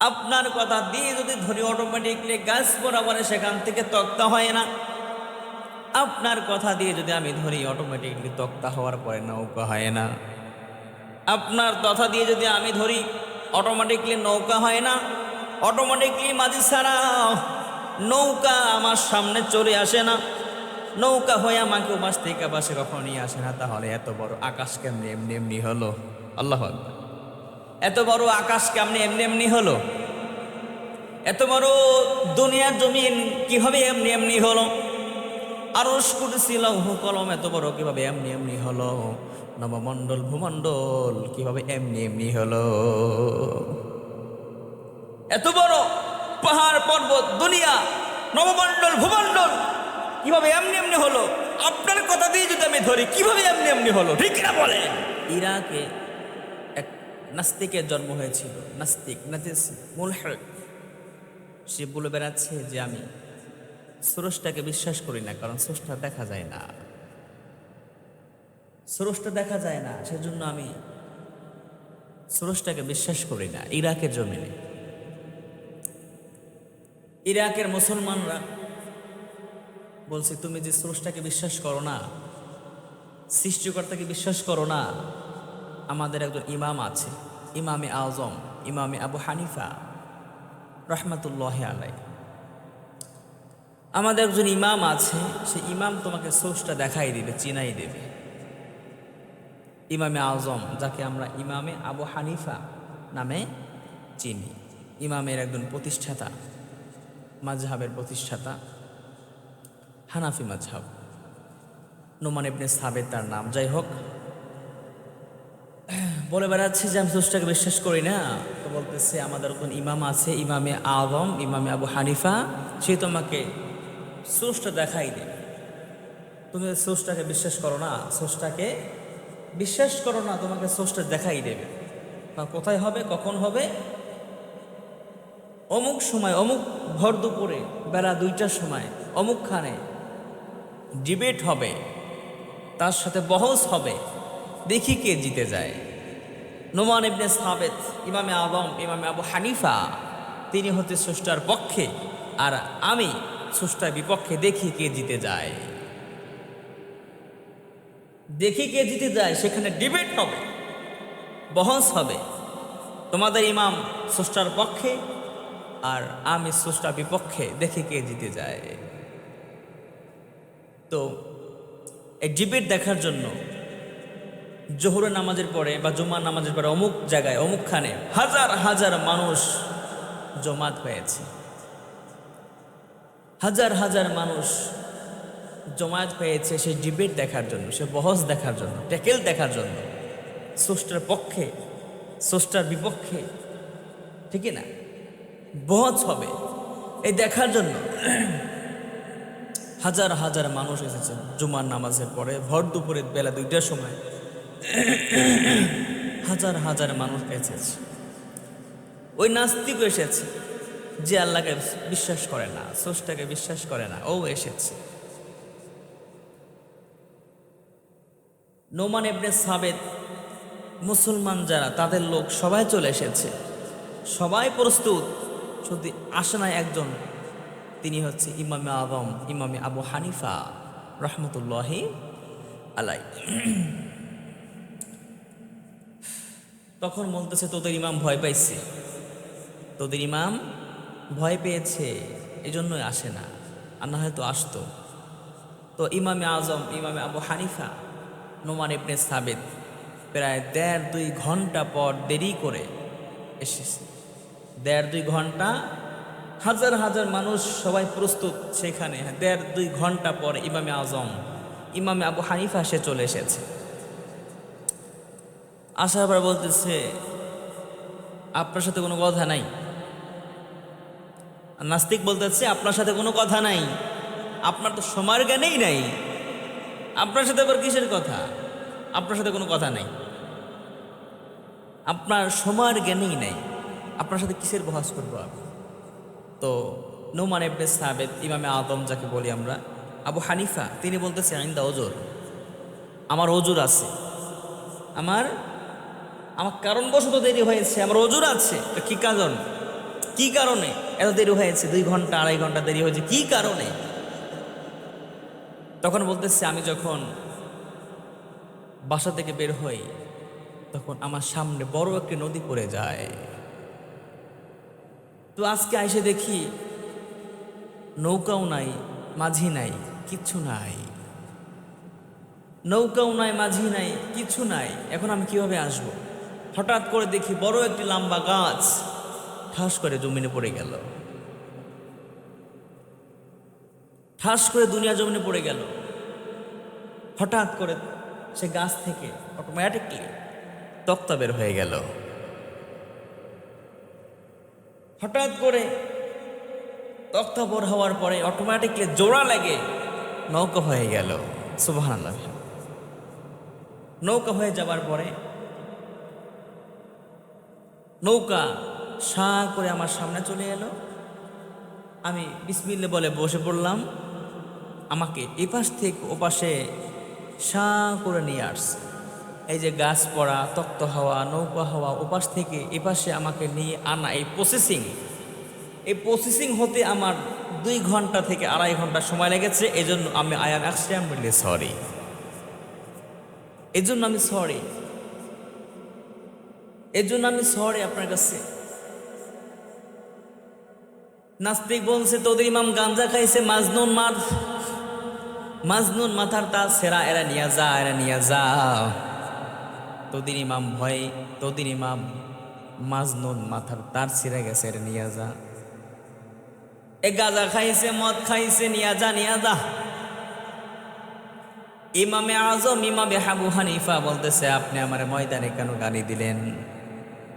আপনার কথা দিয়ে যদি ধরি অটোমেটিকলি গাছ বরাবরে সেখান থেকে তক্তা হয় না। আপনার কথা দিয়ে যদি আমি ধরি অটোমেটিকলি তক্তা হওয়ার পরে নৌকা হয় না। আপনার কথা দিয়ে যদি আমি ধরি অটোমেটিকলি নৌকা হয় না। অটোমেটিকলি মাঝি ছাড়া নৌকা আমার সামনে চলে আসে না। নৌকা হয়ে আমাকে উপাস থেকে পাশে কখনো নিয়ে আসে না। তাহলে এত বড় আকাশ কেমনি এমনি এমনি হলো? আল্লাহ আকবার। এত বড় আকাশ কেমনি এমনি এমনি হলো? এত বড় দুনিয়ার জমিন কীভাবে এমনি এমনি হলো? কুরসি, লৌহ কলম, এত বড় কীভাবে এমনি এমনি হলো? নবমণ্ডল, ভূমণ্ডল কীভাবে এমনি এমনি হলো? এত বড় পাহাড়, পর্বত, দুনিয়া, নবমণ্ডল, ভূমণ্ডল কীভাবে এমনি এমনি হলো? আপনার কথা দিয়ে যদি আমি ধরি, কীভাবে এমনি এমনি হলো? ঠিক না বলেন। ইরাকে নাস্তিকের জন্ম হয়েছিল। নাস্তিক, নাজিস মুলহেদ সে বলে বেড়াচ্ছে যে আমি স্রষ্টাকে বিশ্বাস করি না, কারণ স্রষ্টা দেখা যায় না। স্রষ্টা দেখা যায় না, সেজন্য আমি স্রষ্টাকে বিশ্বাস করি না, ইরাকের জমিনে। ইরাকের মুসলমানরা বলছে, তুমি যে স্রষ্টাকে বিশ্বাস করো না, সৃষ্টিকর্তাকে বিশ্বাস করো না, আমাদের একজন ইমাম আছে। ইমামে আজম, ইমামে আবু হানিফা রহমাতুল্লাহ আলাই আমাদের একজন ইমাম আছে সে ইমাম তোমাকে সোর্সটা দেখাই দিবে, চিনাই দেবে। ইমামে আজম, যাকে আমরা ইমামে আবু হানিফা নামে চিনি। ইমামের একজন প্রতিষ্ঠাতা মাঝহাবের প্রতিষ্ঠাতা, হানাফি মাঝহাব নোমান ইবনে সাবেদ তার নাম। যাই হোক বলে বেড়াচ্ছি যে আমি সোর্সটাকে বিশ্বাস করি না, তো বলতেছে আমাদের একজন ইমাম আছে, ইমামে আজম, ইমামে আবু হানিফা, সে তোমাকে সোর্সটা দেখাই দেবে। তুমি সোর্সটাকে বিশ্বাস করো না, সোর্সটাকে বিশ্বাস করো না, তোমাকে সোর্সটা দেখাই দেবে। তা কোথায় হবে, কখন হবে? অমুক সময়, অমুক ভর দুপুরে, বেলা দুইটার সময়, অমুকখানে ডিবেট হবে, তার সাথে বহস হবে, দেখি কে জিতে যায়। নোমান ইবনে সাবেদ ইমামে আদম ইমামে আবু হানিফা, তিনি হচ্ছে স্রষ্টার পক্ষে, আর আমি স্রষ্টার বিপক্ষে দেখি কে জিতে যায়। দেখি কে জিতে যায়, সেখানে ডিবেট হবে, বহস হবে। তোমাদের ইমাম স্রষ্টার পক্ষে, আর আমি স্রষ্টার বিপক্ষে দেখি কে জিতে যায়। তো, এই ডিবেট দেখার জন্য জোহরের নামাজের পরে বা জুমার নামাজের পরে অমুক জায়গায় অমুকখানে হাজার হাজার মানুষ জমাত হয়েছে। হাজার হাজার মানুষ জমায়েত হয়েছে সেই ডিবেট দেখার জন্য, সে বহস দেখার জন্য, ট্যাকেল দেখার জন্য। স্রষ্টার পক্ষে, স্রষ্টার বিপক্ষে ঠিকই না? বহস হবে। এই দেখার জন্য হাজার হাজার মানুষ এসেছে জুমার নামাজের পরে, ভর দুপুরের বেলা দুইটার সময়। হাজার হাজার মানুষ এসেছে। ওই নাস্তিক এসেছে যে আল্লাহকে বিশ্বাস করে না, স্রষ্টাকে বিশ্বাস করে না, ও এসেছে। নোমান এবনে সাবেদ মুসলমান যারা, তাদের লোক সবাই চলে এসেছে। সবাই প্রস্তুত। শুধু আসে না একজন, তিনি হচ্ছে ইমামে আবম, ইমামে আবু হানিফা, রহমতুল্লাহি আলাই তখন বলতেছে, তোদের ইমাম ভয় পাইছে। তোদের ইমাম ভয় পেয়েছে এই জন্যই আসে না, আর না হয়তো আসতো। তো ইমামে আজম, ইমামে আবু হানিফা, নোমান ইবনে সাবেদ প্রায় দেড় দুই ঘণ্টা পর দেরি করে এসেছে। দেড় দুই ঘণ্টা, হাজার হাজার মানুষ সবাই প্রস্তুত সেখানে। দেড় দুই ঘণ্টা পর ইমামে আজম, ইমামে আবু হানিফা সে চলে এসেছে। আসার পর বলতেছে, আপনার সাথে কোনো কথা নাই। নাস্তিক বলতেছে, আপনার সাথে কোনো কথা নাই। আপনার তো সময়ের জ্ঞানেই নাই। আপনার সাথে আবার কিসের কথা? আপনার সাথে কোনো কথা নাই। আপনার সময়ের জ্ঞানেই নাই। আপনার সাথে কিসের বহাস করব আমি? তো নোমান এবনে সাবেদ ইমামে আদম যাকে বলি আমরা, আবু হানিফা, তিনি বলতেছে আইন্দা ওজোর। আমার ওজোর আছে। আমার আমার কারণবশত দেরি হয়েছে, আমার ওজোর আছে। কি কারণ? কি কারণে? এত দেরি হয়েছে, দুই ঘণ্টা, আড়াই ঘণ্টা দেরি হয়েছে, কি কারণে? তখন বলতেছে, আমি যখন বাসা থেকে বের হই, তখন আমার সামনে বড় একটি নদী পড়ে যায়। তো আজকে এসে দেখি, নৌকাও নাই, মাঝি নাই, কিচ্ছু নাই। নৌকাও নাই, মাঝি নাই কিছু নাই। এখন আমি কীভাবে আসব? হঠাৎ করে দেখি বড় একটি লম্বা গাছ ঠাস করে জমিনে পড়ে গেল। ঠাস করে দুনিয়া জমিনে পড়ে গেল। হঠাৎ করে সে গাছ থেকে অটোমেটিকলি তক্তা বের হয়ে গেল। হঠাৎ করে তক্তা বর হওয়ার পরে অটোমেটিকলি জোড়া লাগে নৌকা হয়ে গেল। সুবাহ নৌকা হয়ে যাবার পরে নৌকা সা করে আমার সামনে চলে এলো। আমি বিসমিল্লে বলে বসে পড়লাম। আমাকে এপাশ থেকে ওপাশে সা করে নিয়ে আসছে। এই যে গাছ পড়া, তক্ত হাওয়া, নৌকা হাওয়া, ওপাশ থেকে এপাশে আমাকে নিয়ে আনা এই প্রসেসিং এই প্রসেসিং হতে আমার দুই ঘণ্টা থেকে আড়াই ঘণ্টা সময় লেগেছে। এই জন্য আমি আই এম এক্সট্রিমলি সরি এই জন্য আমি সরি এর জন্য আমি সরি আপনার কাছে। নাস্তিক বলছে, তোদের ইমাম গাঞ্জা খাইছে, মাজনুন মার, মাজনুন মাথার তার সেরা, এরা নিয়ে যা, এরা নিয়ে যা। তোদের ইমাম ভয়, তোদের ইমাম মাজনুন মাথার তার ছিঁড়ে গেছে, এরা নিয়ে যা। এ গাজা খাইছে, মদ খাইছে, নিয়ে যা নিয়ে যা। ইমামে আজম, ইমামে হাবু হানিফা বলতেছে, আপনি আমার ময়দানে কেন গালি দিলেন?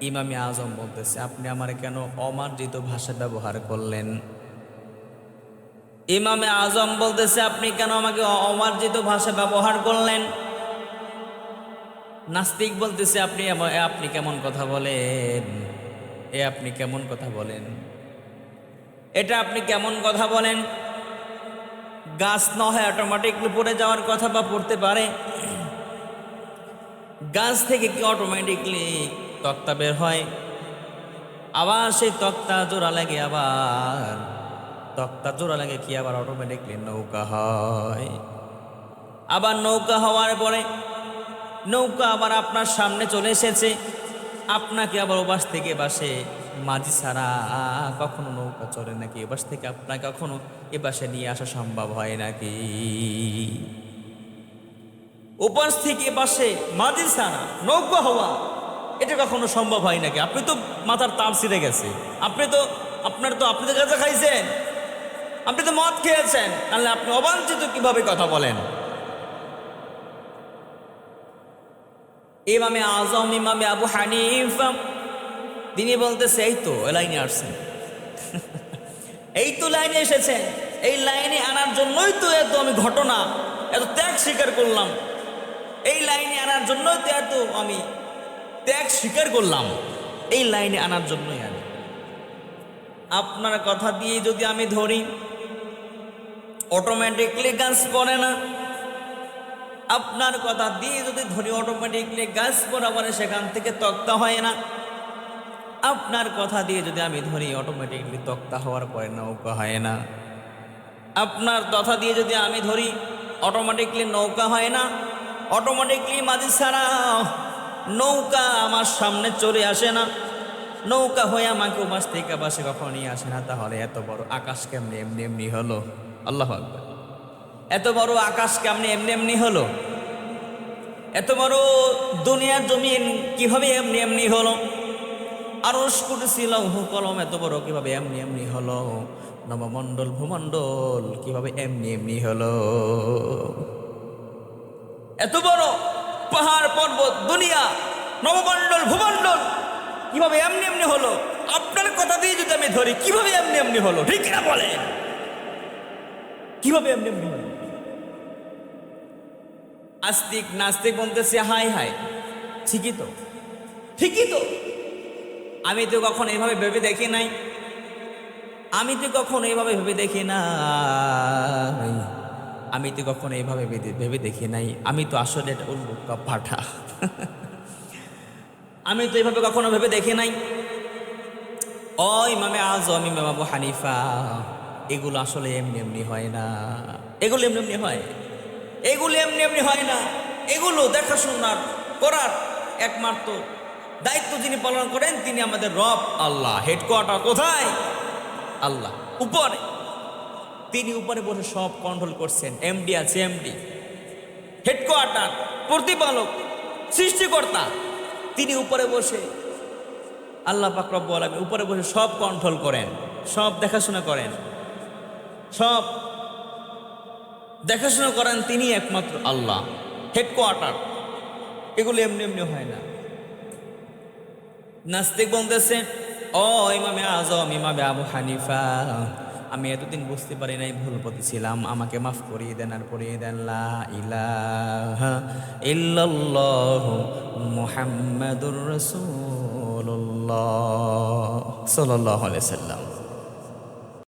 ইমামে আজম বলতেছে, আপনি আমার কেন অমার্জিত ভাষা ব্যবহার করলেন? ইমামে আজম বলতেছে, আপনি কেন আমাকে অমার্জিত ভাষা ব্যবহার করলেন? নাস্তিক বলতেছে, আপনি আপনি কেমন কথা বলেন? এ আপনি কেমন কথা বলেন? এটা আপনি কেমন কথা বলেন? গাছ না হয় অটোমেটিকলি পড়ে যাওয়ার কথা বা পড়তে পারে। গাছ থেকে কি অটোমেটিকলি তক্তা বের হয়। আবার সেই তক্তা জোড়া লাগে, আবার তক্তা জোড়া লাগে কি আবার অটোমেটিকলি নৌকা হয়। আবার নৌকা হওয়ার পরে নৌকা আবার আপনার সামনে চলে এসেছে। আপনাকে আবার ওবাস থেকে বাসে মাঝি ছাড়া কখনো নৌকা চলে নাকি এবাস থেকে আপনাকে কখনো এ বাসে নিয়ে আসা সম্ভব হয় নাকি? ওপাশ থেকে পাশে মাঝি ছাড়া নৌকা হওয়া এটা কখনো সম্ভব হয় নাকি? আপনি তো মাথার তার ছিঁড়ে গেছে। আপনি তো, আপনার তো আপনি তো গাঁজা খাইছেন। আপনি তো মদ খেয়েছেন। তাহলে আপনি অবাঞ্ছিত কীভাবে কথা বলেন? ইমামে আজম, ইমামে আবু হানিফা, তিনি বলতেছে, এই তো লাইনে আসছেন। এই তো লাইনে এসেছেন। এই লাইনে আনার জন্যই তো এত আমি ঘটনা, এত ত্যাগ স্বীকার করলাম। এই লাইনে আনার জন্যই তো এত আমি ত্যাগ স্বীকার করলাম। এই লাইনে আনার জন্যই আমি। আপনার কথা দিয়ে যদি আমি ধরি অটোমেটিকলি গাছ পড়ে না। আপনার কথা দিয়ে যদি ধরি অটোমেটিকলি গাছ পরে সেখান থেকে তক্তা হয় না। আপনার কথা দিয়ে যদি আমি ধরি অটোমেটিকলি তক্তা হওয়ার পরে নৌকা হয় না। আপনার কথা দিয়ে যদি আমি ধরি অটোমেটিকলি নৌকা হয় না। অটোমেটিকলি মাঝি ছাড়া নৌকা আমার সামনে চলে আসে না। নৌকা হয়ে আমাকে উপাস থেকে পাশে কখনো নিয়ে আসে না। তাহলে এত বড় আকাশ কেমনি এমনি এমনি হলো? আল্লাহ এত বড় আকাশ কেমনি এমনি এমনি হলো? এত বড় দুনিয়ার জমিন কীভাবে এমনি এমনি হলো? আরস কুটছিল কলম, এত বড় কীভাবে এমনি এমনি হলো? নবমণ্ডল, ভূমণ্ডল কীভাবে এমনি এমনি হলো? এত বড় পাহাড় পর্বত, দুনিয়া, নবমণ্ডল, ভূমণ্ডল, কীভাবে এমনি এমনি হলো? আপনার কথা দিয়ে যদি আমি ধরি, কীভাবে এমনি এমনি হলো? ঠিক না বলেন। কীভাবে এমনি এমনি হলো? আস্তিক, নাস্তিক বলতেছে, হাই হাই। ঠিকই তো। ঠিকই তো। আমি তো কখন এইভাবে ভেবে দেখি নাই। আমি তো কখন এইভাবে ভেবে দেখি নাই। আমি তো কখনো এইভাবে ভেবে- দেখি নাই। আমি তো আসলে উল্লুকা পাঠা আমি তো এভাবে কখনো ভেবে দেখি নাই। ও ইমামে আজম, ইমাম আবু হানিফা, এগুলো আসলে এমনি এমনি হয় না। এগুলো এমনি এমনি হয়। এগুলো এমনি এমনি হয় না। এগুলো দেখাশোনার করার একমাত্র দায়িত্ব যিনি পালন করেন, তিনি আমাদের রব। আল্লাহ হেডকোয়ার্টার কোথায়? আল্লাহ, উপরে। তিনি উপরে বসে সব কন্ট্রোল করছেন। এমডি আছে এমডি হেডকোয়ার্টার প্রতিপালক, সৃষ্টিকর্তা। তিনি উপরে বসে আল্লাহ পাক রব্বুল আলামিন উপরে বসে সব কন্ট্রোল করেন, সব দেখাশোনা করেন। সব দেখাশোনা করেন তিনি একমাত্র আল্লাহ। হেডকোয়ার্টার এগুলো এমনি এমনি হয় না। নাস্তিক বলতেছে, ও ইমামে আজম, ইমামে আবু হানিফা আমি এতদিন বুঝতে পারি নাই ভুল পথে ছিলাম। আমাকে মাফ করিয়ে দেন আর করিয়ে দেন, লা আলাইহি সাল্লাম